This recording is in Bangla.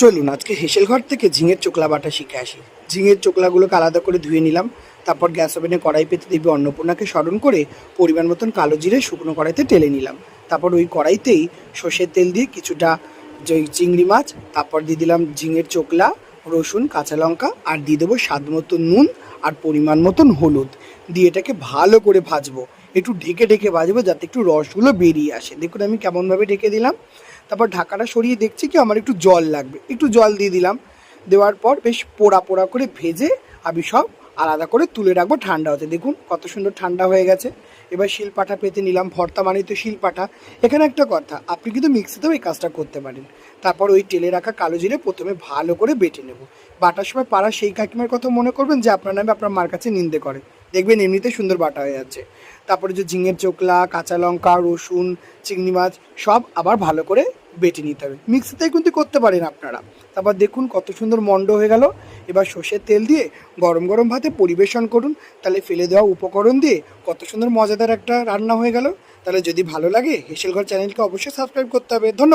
চলুন, আজকে হেসেল ঘর থেকে ঝিঙের চোকলা বাটা শিখে আসি। ঝিঙের চোকলাগুলোকে আলাদা করে ধুয়ে নিলাম, তারপর গ্যাস ওভেনে কড়াই পেতে দেবী অন্নপূর্ণাকে স্মরণ করে পরিমাণ মতন কালো জিরে শুকনো কড়াইতে টেলে নিলাম। তারপর ওই কড়াইতেই সর্ষের তেল দিয়ে কিছুটা চিংড়ি মাছ, তারপর দিয়ে দিলাম ঝিঙের চোকলা, রসুন, কাঁচা লঙ্কা, আর দিয়ে দেবো স্বাদ মতো নুন আর পরিমাণ মতন হলুদ। দিয়ে এটাকে ভালো করে ভাজবো। একটু ঢেকে ঢেকে ভাজবো যাতে একটু রসগুলো বেরিয়ে আসে। দেখুন আমি কেমনভাবে ঢেকে দিলাম। তারপর ঢাকাটা সরিয়ে দেখছি কি আমার একটু জল লাগবে। একটু জল দিয়ে দিলাম। দেওয়ার পর বেশ পোড়া পোড়া করে ভেজে আমি সব আলাদা করে তুলে রাখব ঠান্ডা হতে। দেখুন কত সুন্দর ঠান্ডা হয়ে গেছে। এবার শিলপাটা পেতে নিলাম ভর্তা মানে তো শিলপাটা। এখানে একটা কথা, আপনি কিন্তু মিক্সিতেও এই কাজটা করতে পারেন। তারপর ওই তেলে রাখা কালো জিরে প্রথমে ভালো করে বেটে নেব। বাটার সময় পাড়া সেই কাকিমার কথা মনে করবেন যে আপনার নামে আপনার মার কাছে নিন্দে করে। দেখবেন এমনিতে সুন্দর বাটা হয়ে যাচ্ছে। তারপরে যে ঝিঙের চোকলা, কাঁচা লঙ্কা, রসুন, চিংড়ি মাছ, সব আবার ভালো করে বেটে নিতে হবে। মিক্সিতেই কিন্তু করতে পারেন আপনারা। তারপর দেখুন কত সুন্দর মন্ড হয়ে গেল। এবার সর্ষের তেল দিয়ে গরম গরম ভাতে পরিবেশন করুন। তাহলে ফেলে দেওয়া উপকরণ দিয়ে কত সুন্দর মজাদার একটা রান্না হয়ে গেল। তাহলে যদি ভালো লাগে হেসেল ঘর চ্যানেলকে অবশ্যই সাবস্ক্রাইব করতে হবে। ধন্যবাদ।